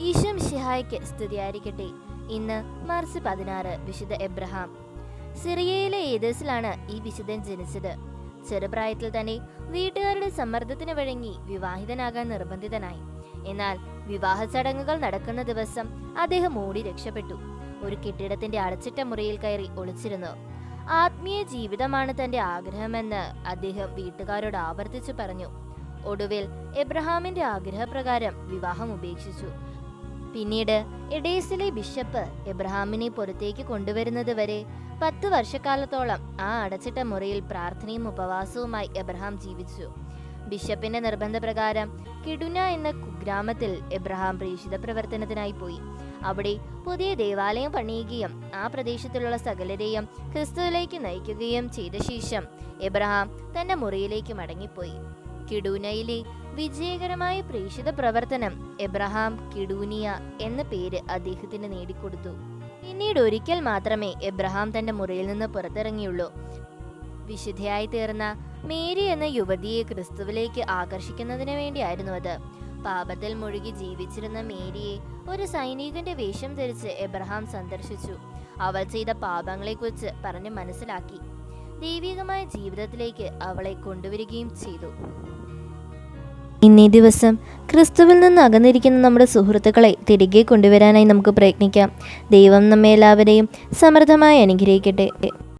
ഈശോ ഷിഹായ്ക്ക് സ്തുതിയായിരിക്കട്ടെ. ഇന്ന് മാർച്ച് പതിനാറ് വിശുദ്ധ എബ്രഹാം. സിറിയയിലെ ഏതേസിലാണ് ഈ വിശുദ്ധൻ ജനിച്ചത്? ചെറുപ്രായത്തിൽ തന്നെ വീട്ടുകാരുടെ സമ്മർദ്ദത്തിന് വഴങ്ങി വിവാഹിതനാകാൻ നിർബന്ധിതനായി. എന്നാൽ വിവാഹ ചടങ്ങുകൾ നടക്കുന്ന ദിവസം അദ്ദേഹം ഓടി രക്ഷപ്പെട്ടു. ഒരു കെട്ടിടത്തിന്റെ അടച്ചിട്ട മുറിയിൽ കയറി ഒളിച്ചിരുന്നു. ആത്മീയ ജീവിതമാണ് തന്റെ ആഗ്രഹമെന്ന് അദ്ദേഹം വീട്ടുകാരോട് ആവർത്തിച്ചു പറഞ്ഞു. ഒടുവിൽ എബ്രഹാമിന്റെ ആഗ്രഹപ്രകാരം വിവാഹം ഉപേക്ഷിച്ചു. പിന്നീട് എഡേസിലെ ബിഷപ്പ് എബ്രഹാമിനെ പുറത്തേക്ക് കൊണ്ടുവരുന്നത് വരെ പത്ത് വർഷക്കാലത്തോളം ആ അടച്ചിട്ട മുറിയിൽ പ്രാർത്ഥനയും ഉപവാസവുമായി എബ്രഹാം ജീവിച്ചു. ബിഷപ്പിന്റെ നിർബന്ധപ്രകാരം കിടുന എന്ന കുഗ്രാമത്തിൽ എബ്രഹാം പ്രേക്ഷിത പ്രവർത്തനത്തിനായി പോയി. അവിടെ പുതിയ ദേവാലയം പണിയുകയും ആ പ്രദേശത്തിലുള്ള സകലരെയും ക്രിസ്തുവിലേക്ക് നയിക്കുകയും ചെയ്ത ശേഷം എബ്രഹാം തന്റെ മുറിയിലേക്ക് മടങ്ങിപ്പോയി. കിഡൂനയിലെ വിജയകരമായ പ്രേക്ഷിത പ്രവർത്തനം എബ്രഹാം കിഡൂനിയ എന്ന പേര് അദ്ദേഹത്തിന് നേടിക്കൊടുത്തു. പിന്നീട് ഒരിക്കൽ മാത്രമേ എബ്രഹാം തന്റെ മുറിയിൽ നിന്ന് പുറത്തിറങ്ങിയുള്ളൂ. വിശുദ്ധയായി തീർന്ന മേരി എന്ന യുവതിയെ ക്രിസ്തുവിലേക്ക് ആകർഷിക്കുന്നതിന് വേണ്ടിയായിരുന്നു അത്. പാപത്തിൽ മുഴുകി ജീവിച്ചിരുന്ന മേരിയെ ഒരു സൈനികന്റെ വേഷം ധരിച്ച് എബ്രഹാം സന്ദർശിച്ചു. അവൾ ചെയ്ത പാപങ്ങളെക്കുറിച്ച് പറഞ്ഞ് മനസ്സിലാക്കി. ദൈവികമായ ജീവിതത്തിലേക്ക് അവളെ കൊണ്ടുവരികയും ചെയ്തു. ഇന്നീ ദിവസം ക്രിസ്തുവിൽ നിന്ന് അകന്നിരിക്കുന്ന നമ്മുടെ സുഹൃത്തുക്കളെ തിരികെ കൊണ്ടുവരാനായി നമുക്ക് പ്രയത്നിക്കാം. ദൈവം നമ്മെ എല്ലാവരെയും സമൃദ്ധമായി അനുഗ്രഹിക്കട്ടെ.